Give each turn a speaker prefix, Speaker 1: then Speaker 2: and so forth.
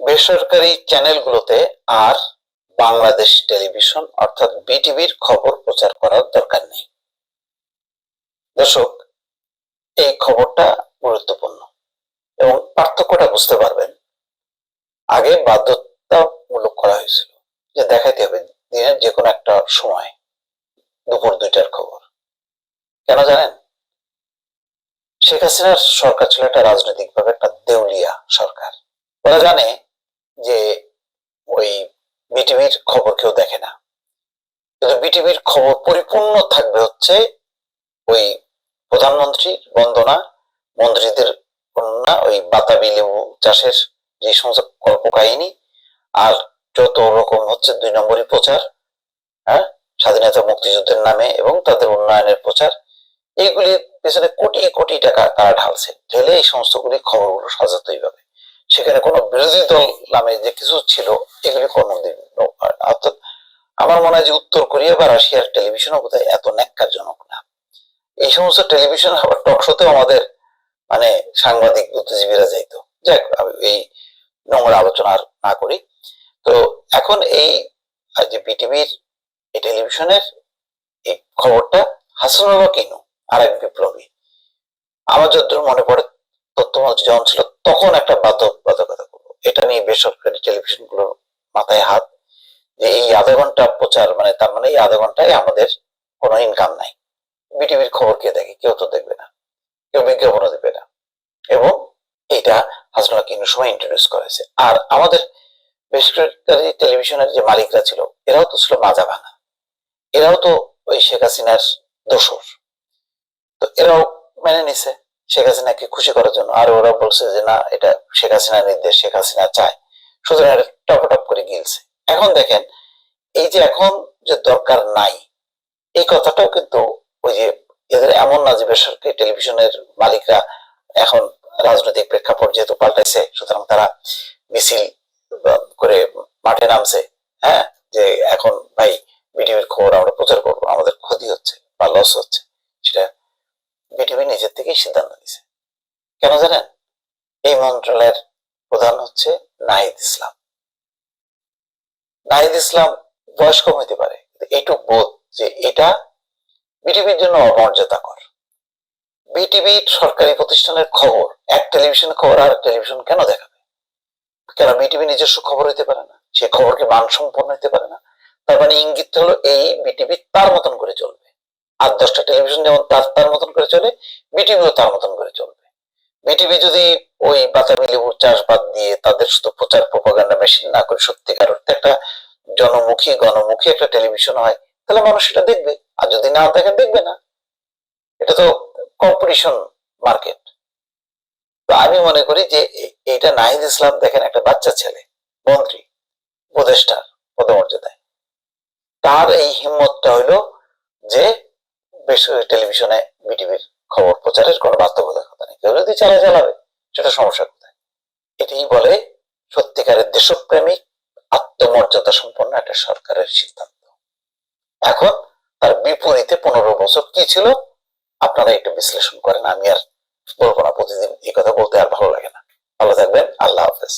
Speaker 1: বেসরকারি চ্যানেলগুলোতে আর বাংলাদেশ টেলিভিশন, অর্থাৎ বিটিভির খবর প্রচার করার দরকার নেই। দর্শক, এই খবরটা গুরুত্বপূর্ণ এবং পার্থক্যটা বুঝতে পারবেন। আগে বাধ্যতামূলক করা হয়েছিল যে দেখাইতে হবে দিনের যে কোনো একটা সময় দুপুর দুইটার খবর। কেন জানেন? শেখ হাসিনার সরকার ছিল একটা রাজনৈতিকভাবে একটা দেউলিয়া সরকার। ওরা জানে যে ওই বিটিভির খবর কেউ দেখে না। কিন্তু বিটিভির খবর পরিপূর্ণ থাকবে হচ্ছে ওই প্রধানমন্ত্রী বন্দনা, মন্ত্রীদের কন্যা, ওই বাতাবি লেবু চাষের যে সমস্ত গল্প কাহিনী আর যত রকম হচ্ছে দুই নম্বরই প্রচার হ্যাঁ? স্বাধীনতা মুক্তিযুদ্ধের নামে এবং তাদের উন্নয়নের প্রচার, এইগুলির পেছনে কোটি কোটি টাকা তারা ঢালছে। ঢেলে এই সমস্তগুলি খবরগুলো সাজাতে হবে। সেখানে কোনো বিরোধী দল নামে যে কিছু ছিল, এগুলি কোনোদিন অর্থাৎ আমার মনে হয় যে উত্তর কোরিয়া বা রাশিয়ার টেলিভিশনও বোধহয় এত ন্যাক্কারজনক না। এই সমস্ত টেলিভিশন আবার টক শোতেও আমাদের মানে সাংবাদিক, বুদ্ধিজীবীরা যাইতো। যাক, আমি এই নোংরা আলোচনা না করি। তো এখন এই যে বিটিভির এই টেলিভিশনের এই খবরটা হাসানুল্লাহ কিনু আর এক বিপ্লবী। আমার যতদূর মনে পড়ে, তথ্যমন্ত্রী যখন ছিল তখন একটা বাধ্যবাধকতা করব। এটা নিয়ে বেসরকারি টেলিভিশনগুলোর মাথায় হাত যে এই আধা ঘণ্টা প্রচার মানে তার মানে এই আধা ঘন্টায় আমাদের কোনো ইনকাম নাই। বিটিভির খবর কে দেখে? কেউ তো দেখবে না। কেউ বিজ্ঞাপনও দেবে না। এবং এটা হাসনুল্লাহ কিনুর সময় ইন্ট্রোডিউস করেছে। আর আমাদের বেসরকারি টেলিভিশনের যে মালিকরা ছিল, এরাও তো ছিল মাজা ভাঙা। এরাও তো ওই শেখ হাসিনার দোসর তো এরাও মেনে নিছে। শেখ হাসিনাকে খুশি করার জন্য। আর ওরা বলছে যে, না, এটা শেখ হাসিনার নির্দেশ, শেখ হাসিনা চায়। সুতরাং এটা টপ টপ করে গিলছে। এখন দেখেন, এই যে এখন যে দরকার নাই, এই কথাটাও কিন্তু ওই যে এদের এমন না যে বেসরকারি টেলিভিশনের মালিকরা এখন রাজনৈতিক প্রেক্ষাপট যেহেতু পাল্টাইছে, সুতরাং তারা মিছিল করে মাঠে নামছে। হ্যাঁ যে এখন, ভাই, বিটিভির খবর আমরা প্রচার করব, আমাদের ক্ষতি হচ্ছে বা লস হচ্ছে। সেটা বিটিভি নিজের থেকেই সিদ্ধান্ত কেন জানেন? এই মন্ত্রণালয়ের প্রধান হচ্ছে নাহিদ ইসলাম। নাহিদ ইসলাম বয়স কম হইতে পারে এইটুক বোধ যে এটা বিটিভির জন্য অমর্যাদাকর। বিটিভি সরকারি প্রতিষ্ঠানের খবর, এক টেলিভিশন খবর আর টেলিভিশন কেন দেখাবে? কেন বিটিভি নিজস্ব খবর হইতে পারে না? সে খবরকে মানসম্পন্ন হইতে পারে না? তার মানে ইঙ্গিত হলো এই বিটিভি তার মতন করে চলবে। আর দশটা টেলিভিশন যেমন তার তার মতন করে চলে, বিটিভিও তার মতন করে চলবে। বিটিভি যদি ওই বাতাবি লেবুর চাষবাদ দিয়ে তাদের শুধু প্রচার প্রপাগান্ডা মেশিন না করে সত্যিকার অর্থে একটা জনমুখী, গণমুখী একটা টেলিভিশন হয়, তাহলে মানুষ এটা দেখবে। আর যদি না দেখে, দেখবে না। এটা তো কম্পিটিশন মার্কেট তো আমি মনে করি যে এইটা নাহিদ ইসলাম দেখেন একটা বাচ্চা ছেলে, মন্ত্রী উপদেষ্টার পদমর্যাদায়। তার এই হিম্মতটা হইল যে বেসরকারি টেলিভিশনে বিটিভির খবর প্রচারের কোনো বাধ্যবাধকতা নেই কেউ যদি চালা চালাবে, সেটা সমস্যা কোথায়? এটাই বলে সত্যিকারের দেশপ্রেমিক আত্মমর্যাদা সম্পন্ন একটা সরকারের সিদ্ধান্ত। এখন তার বিপরীতে পনেরো বছর কি ছিল? আপনারা একটু বিশ্লেষণ করেন, আমি আর বলব না, প্রতিদিন এই কথা বলতে আর ভালো লাগে না। ভালো থাকবেন, আল্লাহ হাফেজ।